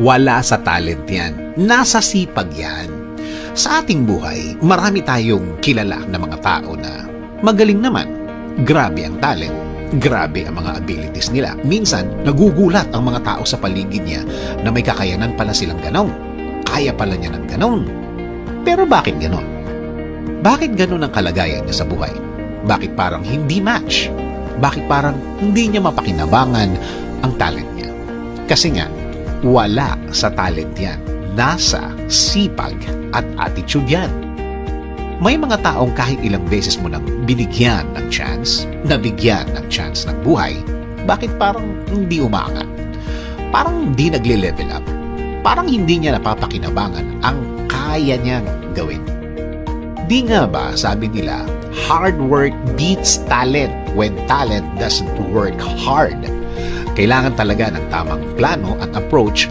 Wala sa talent yan. Nasa sipag yan. Sa ating buhay, marami tayong kilala na mga tao na magaling naman. Grabe ang talent. Grabe ang mga abilities nila. Minsan, nagugulat ang mga tao sa paligid niya na may kakayanan pala silang ganon. Kaya pala niya ng ganon. Pero bakit ganon? Bakit ganon ang kalagayan niya sa buhay? Bakit parang hindi match? Bakit parang hindi niya mapakinabangan ang talent niya? Kasi nga, wala sa talent yan. Nasa sipag at attitude yan. May mga taong kahit ilang beses mo nang binigyan ng chance, nabigyan ng chance ng buhay, bakit parang hindi umaangat? Parang hindi nagle-level up. Parang hindi niya napapakinabangan ang kaya niyang gawin. Di nga ba, sabi nila, hard work beats talent when talent doesn't work hard. Kailangan talaga ng tamang plano at approach